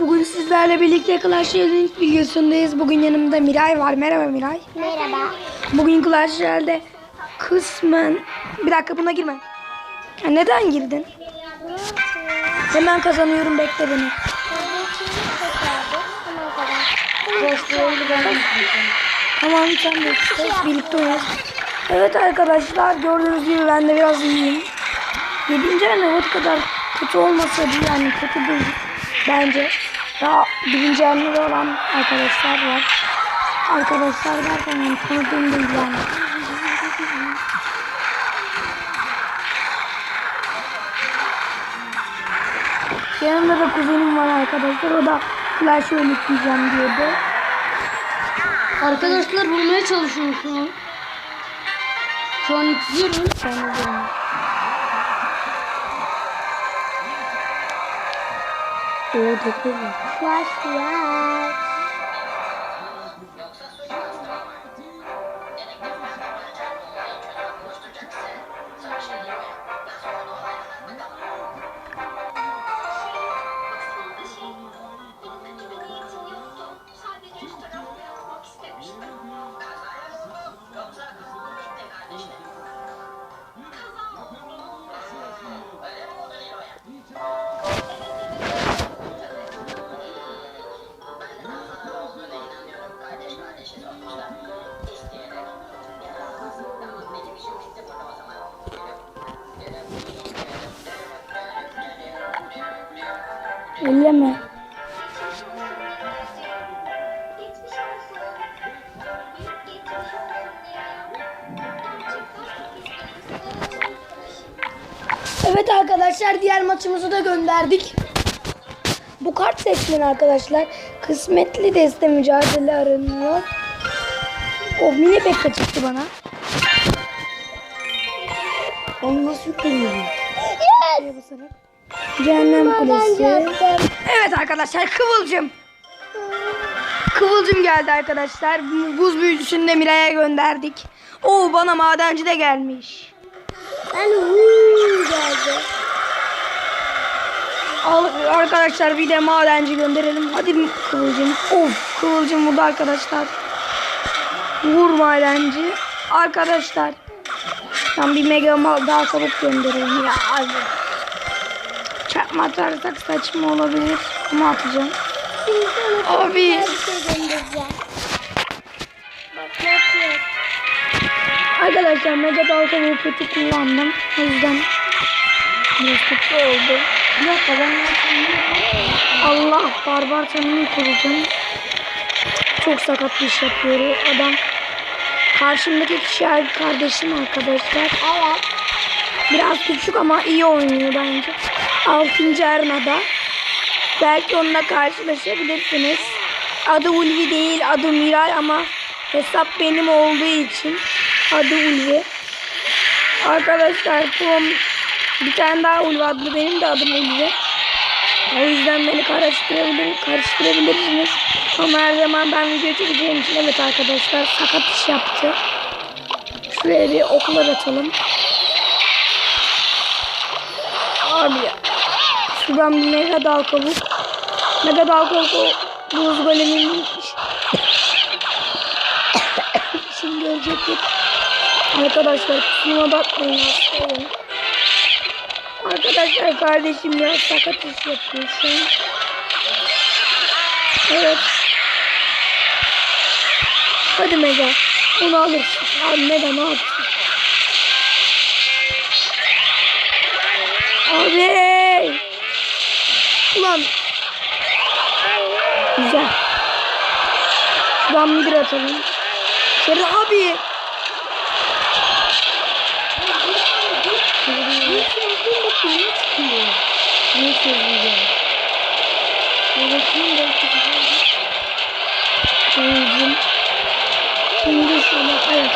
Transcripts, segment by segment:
Bugün sizlerle birlikte Clash Royale'in ilk videosundayız. Bugün yanımda Miray var. Merhaba Miray. Merhaba. Bugün Clash Royale'de kısmen... Bir dakika buna girme. Ya neden girdin? Hemen kazanıyorum bekle beni. Tamam sen de birlikte oynarız. Evet arkadaşlar gördüğünüz gibi ben de biraz iyiyim. 7. Arnavut kadar kötü olmasa da yani kötü değil bence. Daha birinci Arnavut olan arkadaşlar var. Arkadaşlar derken yani tanıdığım değil yani. Yanımda da kuzenim var arkadaşlar. O da Clash yükleyeceğim diyordu. Arkadaşlar bulmaya çalışıyorum şu an. Şu an izliyorum. Ben 我的姑娘，刷起来。Elleme. Evet arkadaşlar diğer maçımızı da gönderdik. Bu kart seçmen arkadaşlar. Kısmetli deste mücadele aranıyor. O mini pekka çıktı bana. Onu nasıl yükleniyor? Yes! Cehennem kulesi. Evet arkadaşlar kıvılcım. Kıvılcım geldi arkadaşlar. Buz büyücüsünü de Miray'a gönderdik. Oo bana madenci de gelmiş. Ben geldi. Al, arkadaşlar bir de madenci gönderelim. Hadi kıvılcım. Of kıvılcım burada arkadaşlar. Vur madenci. Arkadaşlar. Tam bir mega mal daha çabuk gönderelim ya abi. Çarpma atarsak saçma olabilir. Ama atacağım. Abi. Arkadaşlar mega dalga kötü kullandım. O yüzden biraz kötü oldu. Bir dakika ben Allah barbar tanımı kuracağım. Çok sakat bir iş yapıyor adam. Karşımdaki kişi kardeşim arkadaşlar. Evet. Biraz küçük ama iyi oynuyor bence. 6. Erna'da. Belki onunla karşılaşabilirsiniz. Adı Ulvi değil, adı Miray ama hesap benim olduğu için adı Ulvi. Arkadaşlar Prom bir tane daha Ulvi adlı benim de adım Ulvi. O yüzden beni karıştırabilir, karıştırabilirsiniz. Ama her zaman ben video çekeceğim için evet arkadaşlar sakat iş yaptı. Şuraya bir oklar atalım. Abi şuradan bir mega dal kabuk. Mega dal kabuk buz golemiymiş. Şimdi görecektik. Arkadaşlar kusuruma bakmayın hastayım. Arkadaşlar kardeşim biraz sakat iş yapıyor. Evet. Hadi Mega. Onu alırsın. Abi Mega ne yaptın? Abi. Ulan. Güzel. Şuradan midir atalım. Şöyle abi. Ne söyleyeceğim? Babasının da Kıvılcım. Şimdi şöyle evet.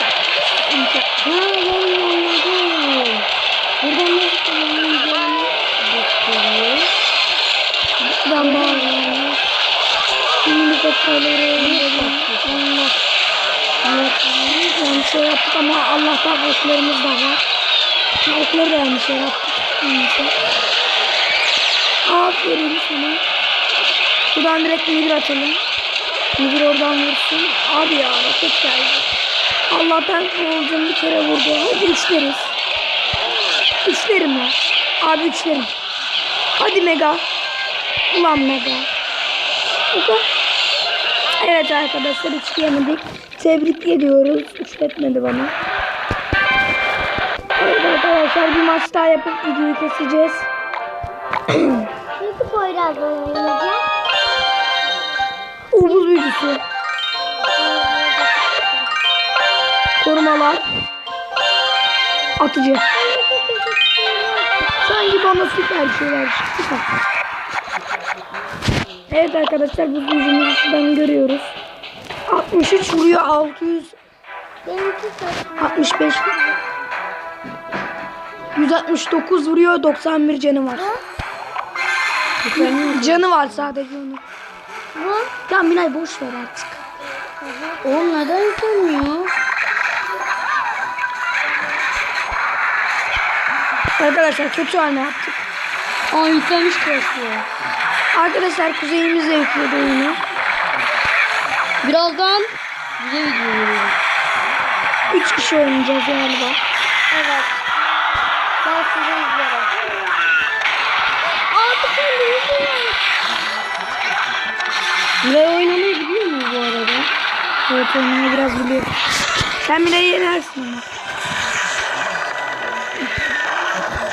Buradan nasıl Allah. Evet. Yani şey yaptık ama Allah'tan oklarımız da var. Okları da yanlış yaptık. Neyse. Aferin sana. Şuradan direkt migir atalım. Migir oradan vursun. Abi ya roket geldi. Allah'tan Kıvılcım bir kere vurdu. Hadi üçleriz. Üçlerim ya. Abi üçlerim. Hadi Mega. Ulan Mega. Mega. Evet arkadaşlar üçleyemedik. Tebrik ediyoruz. Üçletmedi bana. Evet arkadaşlar bir maç daha yapıp videoyu keseceğiz. Nasıl Poyraz'la oynayacağız? Uğuz büyücüsü. Korumalar. Atıcı. Sanki bana süper şeyler çıktı. Evet arkadaşlar bu büyücümüzü şuradan görüyoruz. 63 vuruyor 600 Benimki saçma. 65 169 vuruyor 91 canı var. Canı var sadece onun. Bu? Tamam Miray boş ver artık. Oğlum neden yıkamıyor? Arkadaşlar kötü haline yaptık. Aa yüklemiş kesiyor. Arkadaşlar kuzeyimiz de yükledi oyunu. Birazdan bize veriyor. 3 kişi oynayacağız galiba. Evet. Ben size izlerim. De izliyorsun. Buraya oynamaya gidiyor mu bu arada? Evet oynamayı biraz biliyorum. Sen Miray'ı yenersin ama.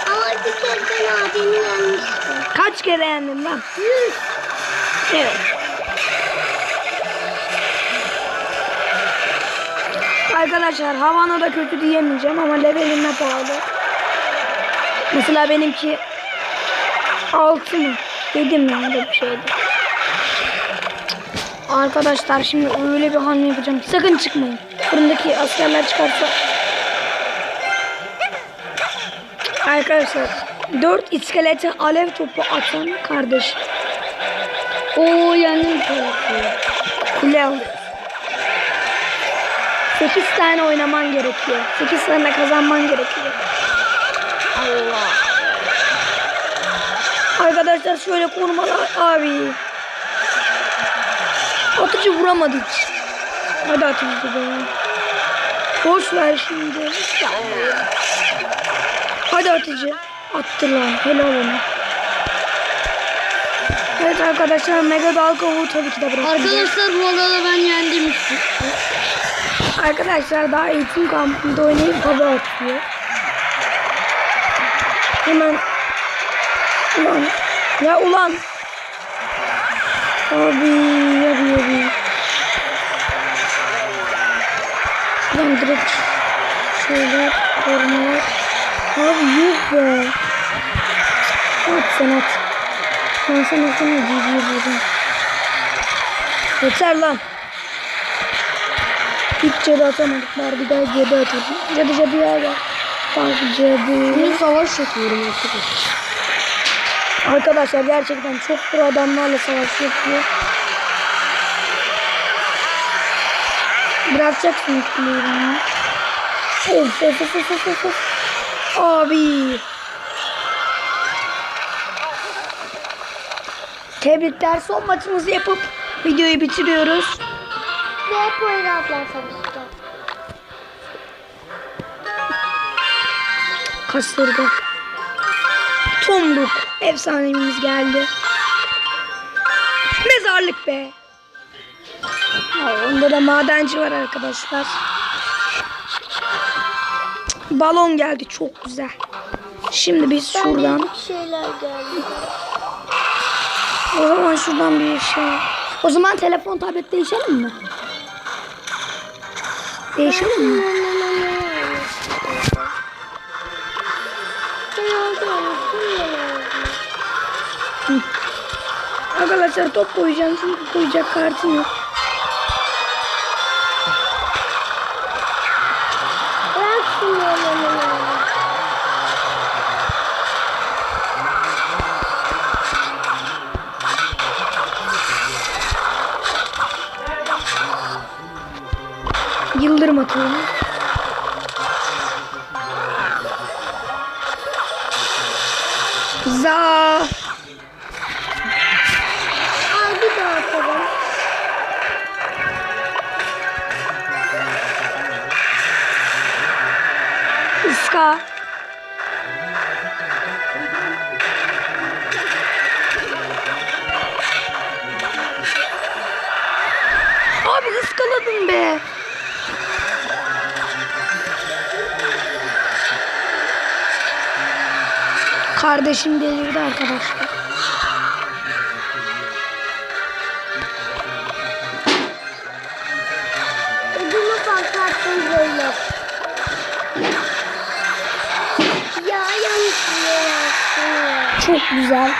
Ama bir kere ben abimi yenmiştim. Kaç kere yendin lan? Evet. Arkadaşlar Havana da kötü diyemeyeceğim ama levelimle pahalı. Mesela benimki 6 mı? 7 mi öyle bir şeydi. Arkadaşlar şimdi öyle bir hamle yapacağım. Sakın çıkmayın. Fırındaki askerler çıkarsa. Arkadaşlar 4 iskelete alev topu atan kardeş. Yendim kesiyor. Kule alıyoruz. 8 tane oynaman gerekiyor. 8 tane kazanman gerekiyor. Allah. Arkadaşlar şöyle korumalar abi. Atıcı vuramadı hiç. Hadi atıcı be. Boş ver şimdi. Hadi atıcı. Attı lan. Helal ona. Evet arkadaşlar Mega Dalga Vu tabii ki de bırakacağız. Arkadaşlar bu arada ben yendim işte. Arkadaşlar daha eğitim kampında oynayıp hava atıyor. Hemen ulan ya ulan abi abi abi Şuradan direkt şöyle korumalar abi yuh be at sen at ben sana sana GG buldum yeter lan hiç cadı atamadık. Bari bir daha cadı atalım. Cadı cadı ya gel. Bak cadı. Bunu savaş yapıyorum arkadaşlar. Arkadaşlar gerçekten çok pro adamlarla savaş yapıyor. Bırakacaksın kuleyi bana. Of of of of of, of. Abi. Tebrikler son maçımızı yapıp videoyu bitiriyoruz. Ve Poyraz'la savaşacağız. Kasırga. Tomruk. Efsanemiz geldi. Mezarlık be. Ya, onda da madenci var arkadaşlar. Balon geldi çok güzel. Şimdi biz şuradan Bir şeyler geldi. O zaman şuradan bir şey. O zaman telefon tablet değişelim mi? Değişelim mi? Arkadaşlar top koyacağım koyacak kartım yok. alırım atıyorum. Za. Abi de atalım. Iska. Abi ıskaladın be. Kardeşim delirdi arkadaşlar. Ödümü patlattın böyle. Ya yanlış. Çok güzel.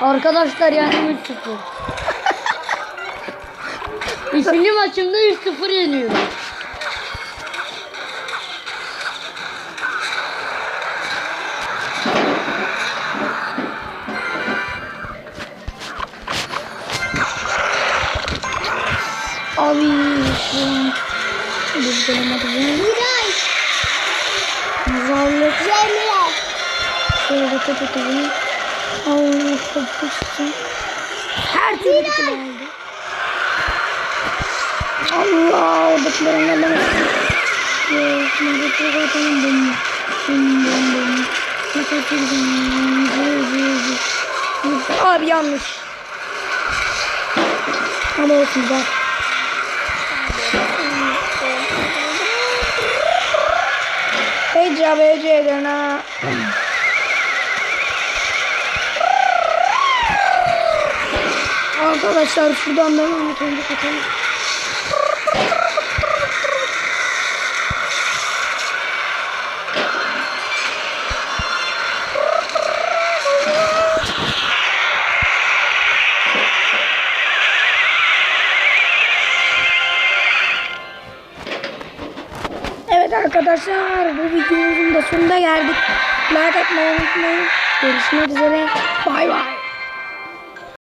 Arkadaşlar yani 3-0. Üçüncü maçımda 3-0 yeniyorum. Bu. Miray. Zorluk. Cemile. Şöyle top atalım. Allah kapışsın. Her türlü bir kilo aldı. Allah oradakileri engellemesin. Şimdi çok atalım bunu. Ne. Zı zı zı. Abi yanlış. Ama olsun güzel. Heyecan heyecan ha. Arkadaşlar şuradan devam edelim. Bakalım. Evet arkadaşlar bu videomuzun da sonuna geldik. Like atmayı unutmayın. Görüşmek üzere. Bay bay.